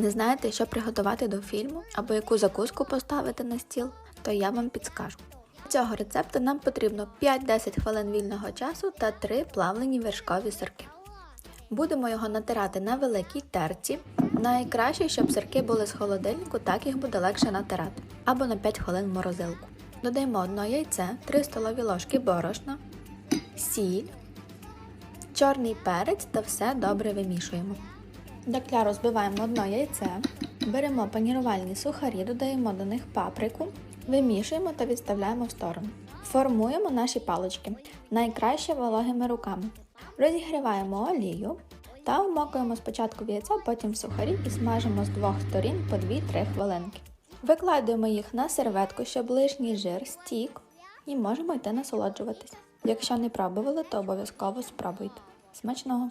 Не знаєте, що приготувати до фільму або яку закуску поставити на стіл, то я вам підскажу. Для цього рецепту нам потрібно 5-10 хвилин вільного часу та 3 плавлені вершкові сирки. Будемо його натирати на великій терці. Найкраще, щоб сирки були з холодильнику, так їх буде легше натирати. Або на 5 хвилин в морозилку. Додаємо одне яйце, 3 столові ложки борошна, сіль, чорний перець та все добре вимішуємо. До кляру збиваємо одне яйце, беремо панірувальні сухарі, додаємо до них паприку, вимішуємо та відставляємо в сторону. Формуємо наші палички, найкраще вологими руками. Розігріваємо олію та вмокуємо спочатку в яйце, потім в сухарі і смажимо з двох сторін по 2-3 хвилинки. Викладаємо їх на серветку, щоб лишній жир стік, і можемо йти насолоджуватись. Якщо не пробували, то обов'язково спробуйте. Смачного!